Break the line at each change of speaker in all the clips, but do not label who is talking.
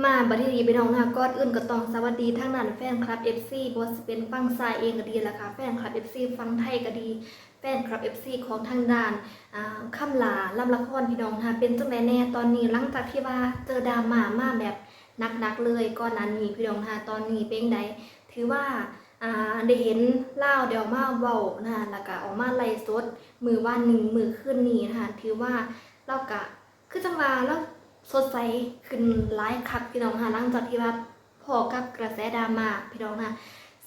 มาบัดนี้พี่น้องนะก่อนอื่นก็ต้องสวัสดีทั้งนั้นแฟนคลับ FC บ่ว่าสิเป็นฟังซายเองก็ดีละค่ะแฟนคลับ FC ฟังไทยก็ดี แฟนคลับ FC ของทางด้านอ่าคำลาลำละครพี่น้องค่ะเป็นจังไดแน่ตอนนี้หลังจากที่ว่าเจอดราม่ามาแบบหนักๆเลยก่อนนั้นนี้พี่น้องค่ะตอนนี้เป็นไดถือว่าได้เห็นเล่าเดี๋ยวมาเว้านะคะแล้วก็ออกมาไล่สดมือว่านหนึ่งมือขึ้นนี้นะคะถือว่าเรากะคือจังหว่าเรา สดใสขึ้นหลายคักพี่น้องค่ะหลังจากที่ว่าพอกับกระแสดราม่าพี่น้องค่ะ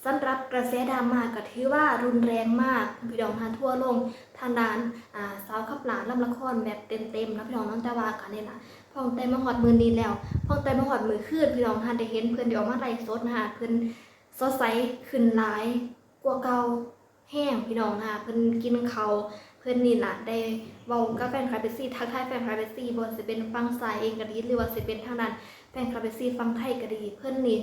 สำหรับกระแสดราม่าก็ถือว่ารุนแรงมากพี่น้องค่ะทั่วโลกทางด้านอ่าสาวขับหลานลำละครแบบเต็มๆนะพี่น้องน้องแต่ว่ากันนี่ล่ะพ่องแต่มาหอดมือนี้แล้วพ่องแต่มาหอดมือขึ้นพี่น้องค่ะได้เห็นเพื่อนเดี๋ยวมาไล่สดนะคะเพื่อนสดใสขึ้นหลายกว่าเก่าแห้งพี่น้องค่ะเพื่อนกินเขา พื่อนนี่ล่ะได้เว้ากับแฟนคลับเบสซี่ทักทายแฟนคลับเบสซี่บ่สิเป็นฟังซายเองก็ดีหรือว่าสิเป็นทางด้นแฟนคลับเบสซี่ฟังไทยก็ดี เพื่อนนี่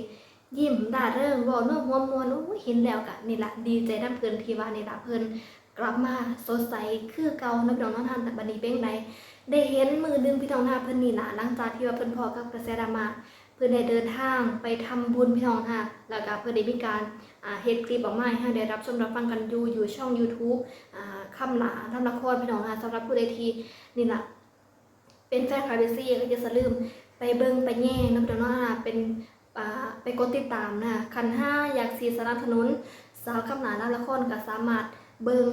ยิ้มด่าเรื่องเว้าเนื้อหัวมวนโอ้เห็นแล้วก็นี่ล่ะดีใจนำเพิ่นที่ว่านี่ล่ะเพิ่นกลับมาสดใสคือเก่านับดองน้องทันแต่บัดนี้เป็นไดได้เห็นมือดึงพี่น้องหน้าเพิ่นนี่ล่ะหลังจากที่ว่าเพิ่นพอกับกระแสดราม่า เพิ่นได้เดินทางไปทำบุญพี่น้องค่ะ แล้วก็เพิ่นได้มีการเฮ็ดคลิปออกมาให้ได้รับชมรับฟังกันอยู่อยู่ช่อง YouTube อคำหลาทำละครพี่น้องนะสำหรับผู้ใดทีนี่แหละเป็นแฟนคลับเบสซี่ก็จะลืมไปเบิ้งไปแย่งนะพี่น้องนะเป็นไปกดติดตามนะคันห้าอยากสีสนับสนุนสาวคำหลาทำละครก็สามารถเบิ้ง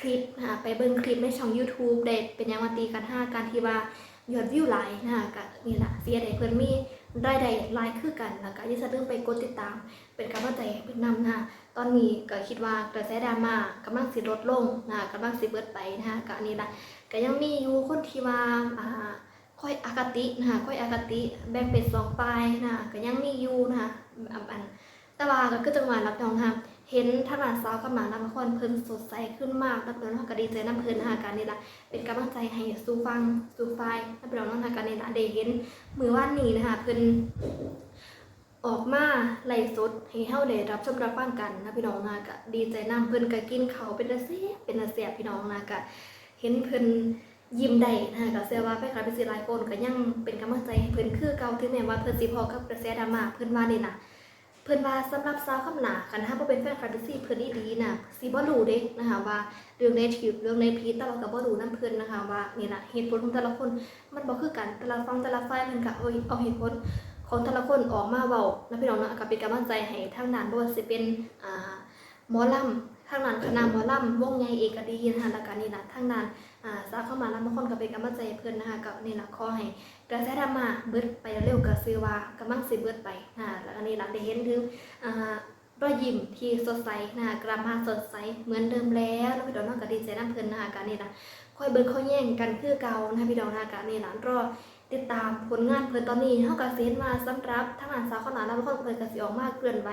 คลิปนะไปเบิ้งคลิปในช่อง YouTube ได้เป็นยังมาตีกันห้าการที่ว่ายอดวิวหลายนะก็นี่แหละเสียได้เพิ่อนมี รายได้หลายคือกันแล้วก็อย่าลืมไปกดติดตาม เป็นกำลังใจให้เพิ่นนำนะตอนนี้ก็คิดว่ากระแสดราม่ากำลังสิลดลงนะกำลังสิเบิดไปนะคะก็อันนี้ละก็ยังมีอยู่คนที่ว่าอ่าค่อยอคตินะคะค่อยอคติแบ่งเป็นสองฝ่ายนะคะก็ยังมีอยู่นะคะอันแต่ว่าก็คือจังหวะรับน้องนะคะ เห็นท่านหลานสาวกับหมาน้ำครเพิ่นสดใสขึ้นมากรับน้องก็ดีใจน้ำเพิ่นนะคะการนี้ละเป็นกำลังใจให้สู่ฟังสู่ฝ่ายรับน้องนะคะการนี้ละได้เห็นมือว่านนี้นะคะเพิ่นออกมาไล่สดให้เฮาได้รับชมรับฟังกันนะพี่น้องนะก็ดีใจนํเพิ่นก็กินเขาเป็นตาเสียเป็นตาเสียพี่น้องนะก็เห็นเพิ่นยิ้มได้นะก็เชื่อว่าแฟนคลับเป็นสิหลายคนก็ยังเป็นกำลังใจให้เพิ่นคือเก่าถึงแม้ว่าเพิ่นสิพอกับกระแสดราม่าเพิ่นว่านี่นะ เพิ่นว่าสำหรับสาวคำหนาคันถ้าบ่เป็นแฟนคลับซี่เพิ่นอีหลีน่ะสิบ่รู้เด้นะคะว่าเรื่องในทีเรื่องในพีแต่ว่าก็บ่รู้นํเพิ่นนะคะว่านี่ล่ะเหตุผลของแต่ละคนมันบ่คือกันแต่ละฟังแต่ละฝ่ายเพิ่นก็เอาเอาเหตุผลของแต่ละคนออกมาเว้านะพี่น้องเนาะก็เป็นกำลังใจให้ทางด้านบ่ว่าสิเป็นอ่าหมอลำทางด้านคณะหมอลำวงใหญ่เอกดีนะคะแล้วก็นี่ล่ะทางด้าน อ่าสาเข้ามาแล้วบางคนก็เป็นกำลังใจเพื่อนนะคะก็นี่ละขอให้กระแสธราม่าเบิดไปเร็วๆก็ซื้อว่ากำลังสิเบิดไปนะแล้วก็นี่ล่ะได้เห็นถึงอ่ารอยยิ้มที่สดใสนะคะกลับมาสดใสเหมือนเดิมแล้วแล้วพี่น้องเนาก็ดีใจน้ำเพิ่นนะคะก็นี่ละคอยเบิ่งเขาแย่งกันคือเก่านะคะพี่ดองนะคะก็นี่ล่ะรอ ติดตามผลงานเพิ่นตอนนี้เฮาก็สิเห็นว่าสำหรับทางด้านสาวขาวหนาแล้วคนเพิ่นก็สิออกมาเคลื่อนไหว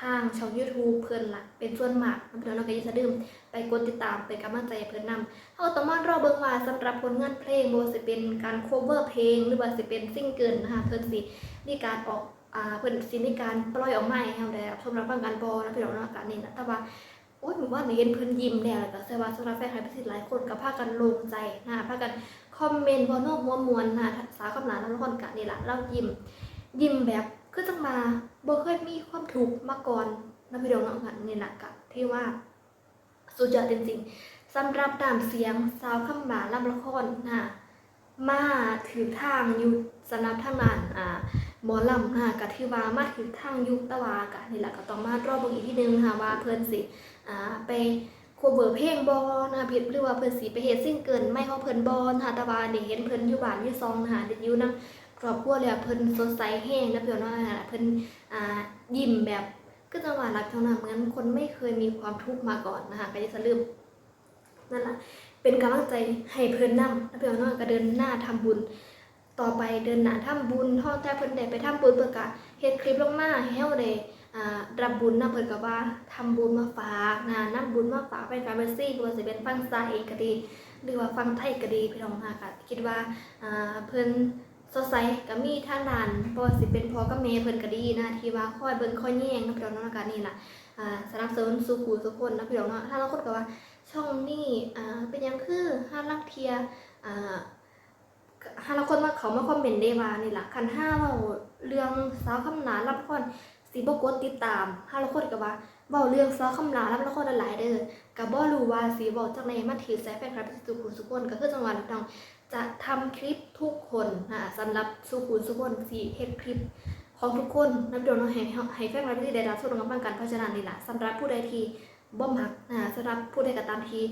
ทางช่อง YouTube เพิ่นล่ะเป็นส่วนมากนำเพิ่นเราก็อย่าลืมไปกดติดตามเป็นกำลังใจเพิ่นนำเฮาต้องมารอเบิ่งว่าสำหรับผลงานเพลงบ่สิเป็นการโคเวอร์เพลง หรือว่าสิเป็นซิงเกิลนะคะเพิ่นสิมีการออกอ่าเพิ่นสิมีการปล่อยออกมาให้เฮาได้รับชมรับฟังกันบ่นะพี่น้องเนาะก็นี่นะแต่ว่าโอ้ยหนูว่าเห็นเพิ่นยิ้มแล้วแล้วก็เชื่อว่าสำหรับแฟนคลับพิเศษหลายคนก็พากันลงใจนะคะพากัน คอมเมนต์บนโน้หัวมวลนะสาวคำหลานแล้วคนกะนี่แหละเรายิ้มยิ้มแบบคือจังมาบ่เคยมีความถูกมาก่อนนะพี่น้องนาะค่ะนี่แหละกะที่ว่าสุดยอดจริงๆสำหรับตามเสียงสาวคำหลานลำละครนะมาถือทางอยู่สำหรับทางนั้นอ่าหมอลำนะกะที่ว่ามาถึงทางยุคตะวากะนี่แหละก็ต้องมารอบเบิ่งอีกทีนึงนะคะว่าเพิ่นสิอ่าไป คัวเบอร์เพลงบอนะคะผิดหรือว่าเพิ่นสิไปเฮ็ดซิ่งเกินไม่ของเพิ่นบอนะคะตะวานี่เห็นเพิ่นอยู่บ้านอยู่ซองนะคะเด็กอยู่นำครอบครัวแล้วเพิ่นสดใสแห้งนะเพิ่นเนาะนะคะเพิ่นอ่ายิ้มแบบก็จังหวะรักเท่านั้นเหมือนคนไม่เคยมีความทุกข์มาก่อนนะคะก็จะลืมนั่นแหละเป็นกำลังใจให้เพิ่นนำนะเพิ่นเนาก็เดินหน้าทำบุญต่อไปเดินหน้าทำบุญทองแต่เพิ่นได้ไปทำบุญเพิ่นก็เฮ็ดคลิปลงมาให้เฮาได้อ่า รับบุญนำเพิ่นก็ว่าทำบุญมาฝากนะนำบุญมาฝากไปกับเมสซี่บ่ว่าสิเป็นฟังซายเองก็ดี หรือว่าฟังไทยก็ดีพี่น้องค่ะก็คิดว่าเพิ่นสดใสก็มีทางด้านบ่ว่าสิเป็นพ่อกับแม่เพิ่นก็ดีนะที่ว่าคอยเบิ่งคอยแย่งนะพี่น้องนาะก็นี่ล่ะอ่าสนับสนุนสู่ผู้ทุคนนะพี่น้องเนาะถ้าเราคนก็ว่าช่องนี้อ่เป็นยังคือห้าลักเทียอ่าห้าละคนว่าเขามาคอมเมนต์ได้ว่านี่ล่ะคันห้าว้าเรื่องสาวคำหนารับคร สิบ่กดติดตามห้าละคนก็ว่าเว้าเรื่องสาวคำหนารับละครหลายเด้อก็บ่รู้ว่าสิเว้าจังไดมาถือสายแฟนคลับสุขุมสุขคนก็คือจังหวะน้องจะทำคลิปทุกคนอ่าสำหรับสุขุมสุขคนสิเฮ็ดคลิปของทุกคนนับเดียวน้องให้ให้แฟนคลับที่ได้รับส่วนกำลังกันเพราะฉะนั้นนี่ล่ะสำหรับผู้ใดที่บ่มักอ่าสำหรับผู้ใดก็ตามที่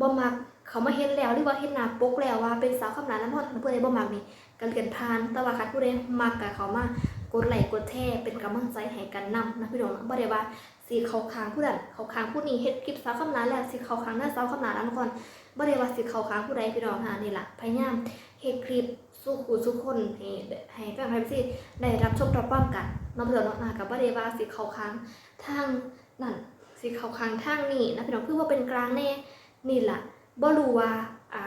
บ่มักเขามาเห็นแล้วหรือว่าเห็นหน้าปกแล้วว่าเป็นสาวคำหนาน้ำพอดผู้ใดบ่มักนี่กันเรียนผ่านแต่ว่าคันผู้ใดมักก็เขามา กดไลค์กดแชร์เป็นกำลังใจให้กันนำนะพี่น้องบ่ได้ว่าสิเขาค้างผู้นั้นเขาค้างผู้นี้เฮ็ดคลิปสาวคำหนาแล้วสิเขาค้างหน้าสาวคำหนาแล้วก่อนบ่ได้ว่าสิเขาค้างผู้ใดพี่น้องฮะนี่แหละพยายามเฮ็ดคลิปสู้คู่สู้คนให้ให้แฟนคลับที่ได้รับชมรับฟังกันน้องพี่น้องเนาะกับว่าเดว่าสิเขาค้างทางนั่นสิเขาค้างทางนี่นะพี่น้องคือว่าเป็นกลางแน่นี่แหละบ่รู้ว่าอ่า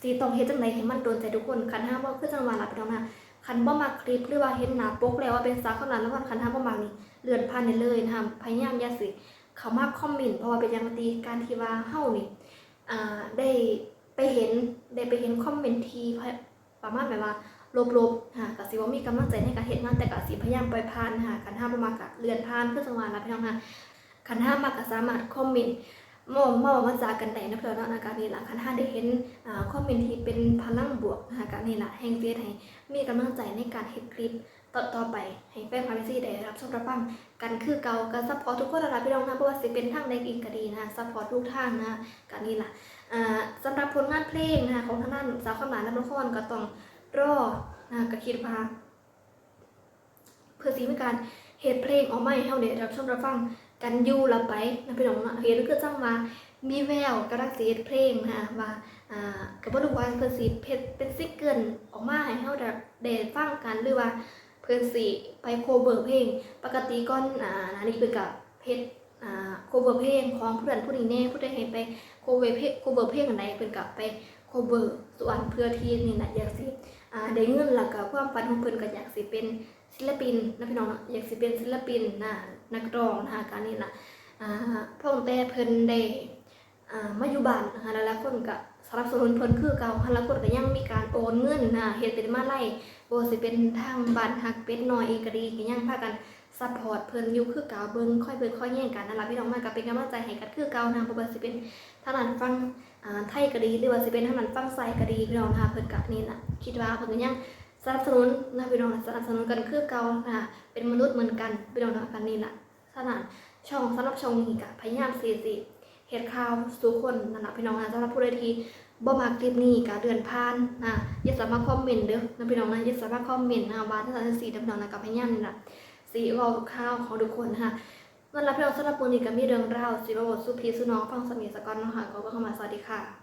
สิต้องเฮ็ดจังไดให้มันโดนใจทุกคนคันห้ามว่าคือจังหวะล่ะพี่น้องนะ คันบ่มักคลิปหรือว่าเห็นหน้าปกแล้วว่าเป็นสาวคนนั้นแล้วคันห้าบ่มักนี่เลื่อนผ่านได้เลยนะคะพยายามอย่าสิเขามาคอมเมนต์เพราะว่าเป็นย่างตีการที่ว่าเฮานี่อ่าได้ไปเห็นได้ไปเห็นคอมเมนต์ที่ประมาณแบบว่าลบๆค่ะกสิว่ามีกำลังใจในการเฮ็ดงานแต่กสิพยายามปล่อยผ่านค่ะคันห้ามบ่มากะเลื่อนผ่านเพื่อจังหวะนะพี่น้องค่ะคันห้ามมากะสามารถคอมเมนต์ มามาว่าจากันได้นะพี่น้องเนาะนะการนี้ล่ะคันห้าได้เห็นอ่าคอมเมนต์ที่เป็นพลังบวกนะคะการนี้ล่ะแห่งเฟียให้มีกำลังใจในการเฮ็ดคลิปต่อต่อไปให้แฟนคลับซี่ได้รับชมรับฟังกันคือเก่าก็ซัพพอร์ตทุกคนนั่นล่ะพี่น้องนะเพราะว่าสิเป็นทางใดอีกก็ดีนะซัพพอร์ตทุกทางนะการนี้ล่ะอ่าสำหรับผลงานเพลงนะคะของทางด้านสาวข้าวหมานและละครก็ต้องรอนะก็คิดว่าเพื่อสิมีการเฮ็ดเพลงออกมาให้เฮาได้รับชมรับฟัง กันอยู่ละไปนะพี่น้องนะเฮ็ดคือจังว่ามีแววกำลังสิเฮ็ดเพลงนะคะว่าอ่าก็บ่รู้ว่าเพิ่นสิเฮ็ดเป็นซิงเกิลออกมาให้เฮาได้ได้ฟังกันหรือว่าเพิ่อนสิไปโคเวอร์เพลง ปกติก่อนอ่านานี้เพิ่นก็เฮ็ดอ่าโคเวอร์เพลงของผู้นั้นผู้นี้แน่ผู้ใดให้ไปโคเวอร์เพลงโคเวอร์เพลงอันใดเพิ่นก็ไปโคเวอร์ส่วนเพื่อที่นี่น่ะอยากสิอ่าได้เงินแล้วก็ความฝันของเพิ่นก็อยากสิเป็น ศิลปินนะพี่น้องอยากสิเป็นศิลปินนะนักร้องนะคะการนี้ล่ะอ่าพ่อของแต่เพิ่นได้อ่ามาอยู่บ้านนะคะแล้วหลายคนก็สนับสนุนเพิ่นคือเก่าหลายคนก็ยังมีการโอนเงินนะเฮ็ดเป็นมาไล่บ่สิเป็นทางบ้านฮักเป็ดน้อยอีกก็ดีก็ยังพากันซัพพอร์ตเพิ่นอยู่คือเก่าเบิ่งค่อยเบิ่งค่อยแย่งกันนั่นล่ะพี่น้องมาก็เป็นกำลังใจให้กันคือเก่านะบ่ว่าสิเป็นทางด้านฟังอ่าไทยก็ดีหรือว่าสิเป็นทางนั้นฟังไซก็ดีพี่น้องนะคะเพิ่นก็นี่ล่ะคิดว่าเพิ่นก็ยัง สนับสนุนนะพี่น้องสนับสนุนกันคือเก่านะคะเป็นมนุษย์เหมือนกันพี่น้องนะกันนี่แหละขนาดช่องสำหรับช่องนี้ก็พยายามสิสิเฮ็ดข่าวสู่คนนั่นล่ะพี่น้องนะสำหรับผู้ใดที่บ่มักคลิปนี้ก็เดือนผ่านนะอย่าสามารถคอมเมนต์เด้อนะพี่น้องนะอย่าสามารถคอมเมนต์นะว่าถ้าจะสีพี่น้องนะก็พยายามนี่แหละสิเว้าข่าวของทุกคนนะคะนั่นแหละพี่น้องสำหรับวันนี้ก็มีเรื่องราวสิบวบสุพีสุน้องฟังสมีสกอนนะคะก็เข้ามาสวัสดีค่ะ